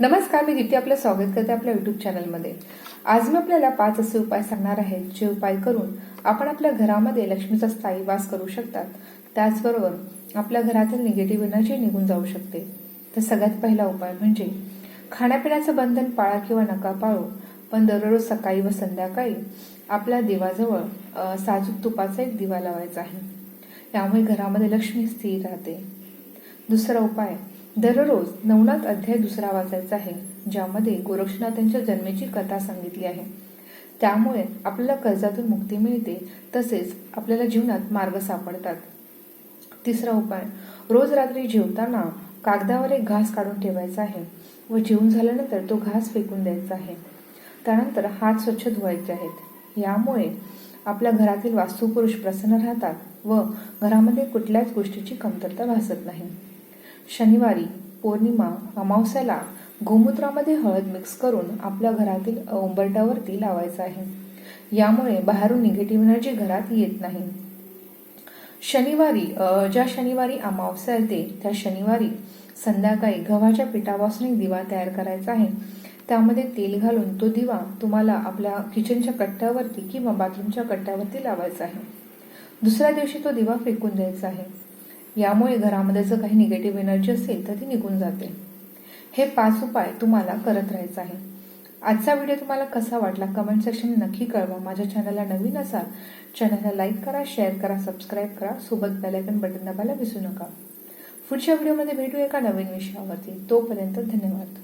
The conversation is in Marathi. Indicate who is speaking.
Speaker 1: नमस्कार मी दीप्ती आपलं स्वागत करते आपल्या युट्यूब चॅनलमध्ये आज मी आपल्याला पाच असे उपाय सांगणार आहे जे उपाय करून आपण आपल्या घरामध्ये लक्ष्मीचा स्थायी वास करू शकतात. त्याचबरोबर आपल्या घरातील निगेटिव्ह एनर्जी निघून जाऊ शकते. तर सगळ्यात पहिला उपाय म्हणजे खाण्यापिण्याचं बंधन पाळा किंवा नका पाळू पण दररोज सकाळी व संध्याकाळी आपल्या देवाजवळ साजूक तुपाचा एक दिवा लावायचा आहे. यामुळे घरामध्ये लक्ष्मी स्थिर राहते. दुसरा उपाय दररोज नवनाथ अध्याय दुसरा वाचायचा आहे ज्यामध्ये गोरक्षनाथांच्या जन्मेची कथा सांगितली आहे. त्यामुळे आपल्याला कर्जातून मुक्ती मिळते तसेच आपल्याला जीवनात मार्ग सापडतात. तिसरा उपाय रोज रात्री जेवताना कागदावर एक घास काढून ठेवायचा आहे व जेवून झाल्यानंतर तो घास फेकून द्यायचा आहे. त्यानंतर हात स्वच्छ धुवायचे आहेत. यामुळे आपल्या घरातील वास्तुपुरुष प्रसन्न राहतात व घरामध्ये कुठल्याच गोष्टीची कमतरता भासत नाही. शनिवारी पौर्णिमा अमावस्याला गोमूत्रामध्ये हळद मिक्स करून आपल्या घरातील उंबरट्यावरती लावायचं आहे. यामुळे बाहेरून निगेटिव्ह एनर्जी घरात येत नाही. शनिवारी ज्या शनिवारी अमावस्या येते त्या शनिवारी संध्याकाळी गव्हाच्या पिठापासून एक दिवा तयार करायचा आहे. त्यामध्ये तेल घालून तो दिवा तुम्हाला आपल्या किचनच्या कट्ट्यावरती किंवा बाथरूमच्या कट्ट्यावरती लावायचा आहे. दुसऱ्या दिवशी तो दिवा फेकून द्यायचा आहे. यामुळे घरामध्ये जर काही निगेटिव्ह एनर्जी असेल तर ती निघून जाते. हे पाच उपाय तुम्हाला करत राहायचं आहे. आजचा व्हिडिओ तुम्हाला कसा वाटला कमेंट सेक्शन नक्की कळवा. माझ्या चॅनलला नवीन असाल चॅनलला लाईक करा शेअर करा सबस्क्राईब करा. सोबत बेलायकन बटन दाबायला विसरू नका. पुढच्या व्हिडिओमध्ये भेटू एका नवीन विषयावरती. तोपर्यंत धन्यवाद.